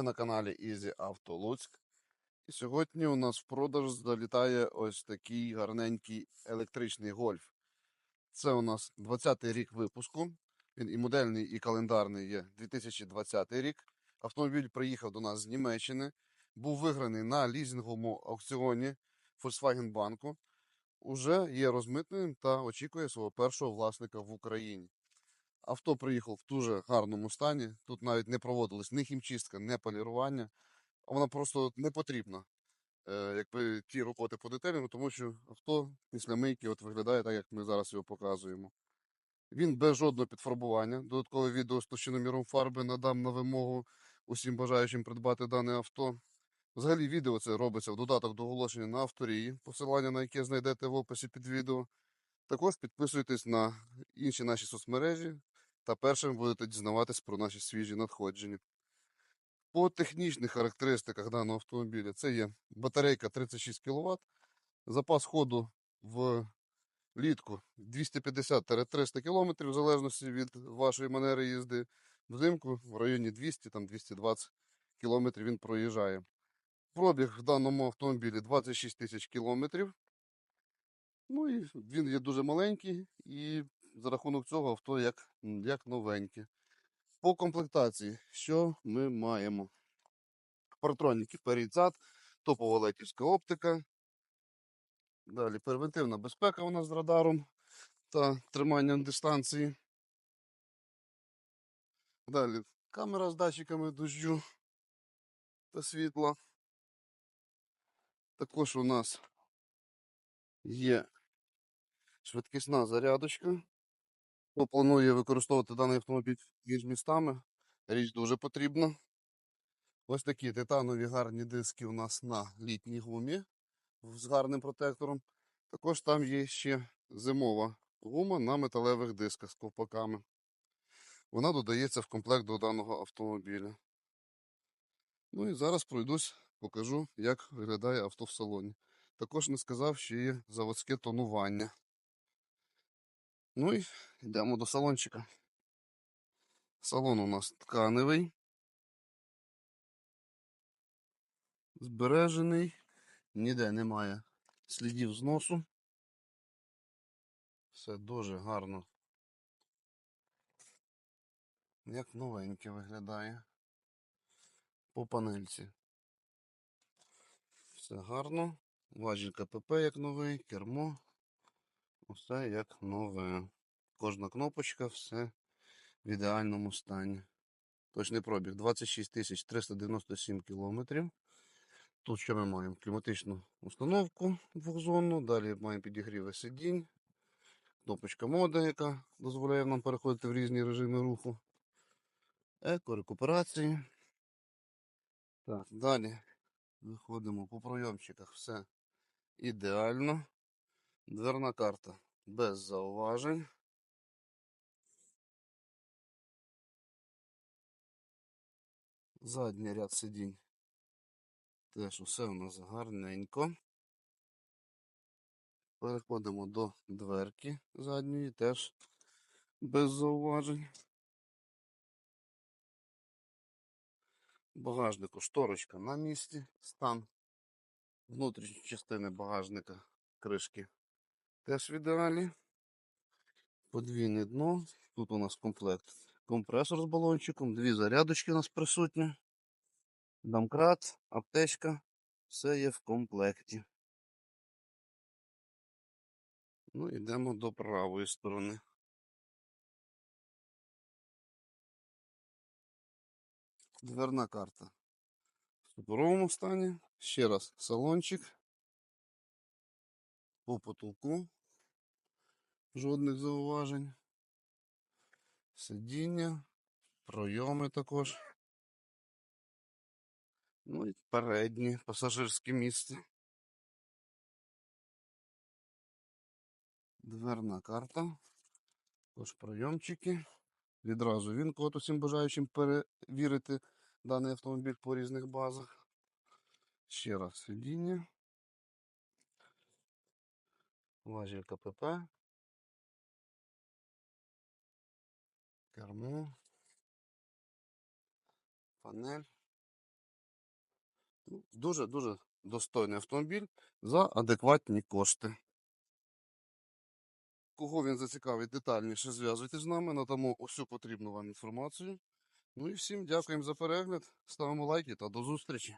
Ви на каналі Easy Auto Луцьк. І сьогодні у нас в продаж залітає ось такий гарненький електричний гольф. Це у нас 20-й рік випуску. Він і модельний, і календарний є 2020 рік. Автомобіль приїхав до нас з Німеччини. Був виграний на лізинговому аукціоні Volkswagen банку. Уже є розмитненим та очікує свого першого власника в Україні. Авто приїхало в дуже гарному стані. Тут навіть не проводилась ні хімчистка, ні полірування. Вона просто не потрібна. Е, якби ті роботи по детелінгу, тому що авто після мийки от виглядає так, як ми зараз його показуємо. Він без жодного підфарбування. Додаткове відео з товщиноміром фарби надам на вимогу усім бажаючим придбати дане авто. Взагалі, відео це робиться в додаток до оголошення на авторії, посилання на яке знайдете в описі під відео. Також підписуйтесь на інші наші соцмережі та першим будете дізнаватись про наші свіжі надходження. По технічних характеристиках даного автомобіля це є батарейка 36 кВт, запас ходу в літку 250-300 км, в залежності від вашої манери їзди. Взимку в районі 200-220 км він проїжджає. Пробіг в даному автомобілі 26 тисяч кілометрів. Ну і він є дуже маленький, і за рахунок цього авто як, як новеньке. По комплектації, що ми маємо? Партроніки перед зад, топова летівська оптика. Далі превентивна безпека у нас з радаром та триманням дистанції. Далі камера з датчиками дощу та світла. Також у нас є швидкісна зарядочка. Хто планує використовувати даний автомобіль між містами, річ дуже потрібна. Ось такі титанові гарні диски у нас на літній гумі з гарним протектором. Також там є ще зимова гума на металевих дисках з ковпаками. Вона додається в комплект до даного автомобіля. Ну і зараз пройдусь, покажу, як виглядає авто в салоні. Також не сказав, що є заводське тонування. Ну і йдемо до салончика. Салон у нас тканевий. Збережений, ніде немає слідів зносу. Все дуже гарно. Як новеньке виглядає по панельці. Все гарно. Важіль КПП як новий, кермо. Усе як нове. Кожна кнопочка, все в ідеальному стані. Точний пробіг 26 397 кілометрів. Тут що ми маємо? Кліматичну установку двохзонну, далі маємо підігріви сидінь, кнопочка мода, яка дозволяє нам переходити в різні режими руху. Еко, рекуперації. Так, далі виходимо по пройомчиках. Все ідеально. Дверна карта без зауважень. Задній ряд сидінь. Теж усе у нас гарненько. Переходимо до дверки задньої, теж без зауважень. Багажнику шторочка на місці, стан внутрішньої частини багажника кришки теж в ідеалі. Подвійне дно. Тут у нас комплект компресор з балончиком, дві зарядочки у нас присутні. Домкрат, аптечка, все є в комплекті. Ну, йдемо до правої сторони. Дверна карта. В суперовому стані. Ще раз салончик. По потолку. Жодних зауважень. Сидіння, пройоми також. Ну і переднє пасажирське місце. Дверна карта. Також пройомчики. Відразу він код усім бажаючим перевірити даний автомобіль по різних базах. Ще раз сидіння. Важіль КПП. Кермо. панель. Ну, Дуже-дуже достойний автомобіль за адекватні кошти. Кого він зацікавить детальніше, зв'язуйтесь з нами, надамо усю потрібну вам інформацію. Ну і всім дякуємо за перегляд, ставимо лайки та до зустрічі.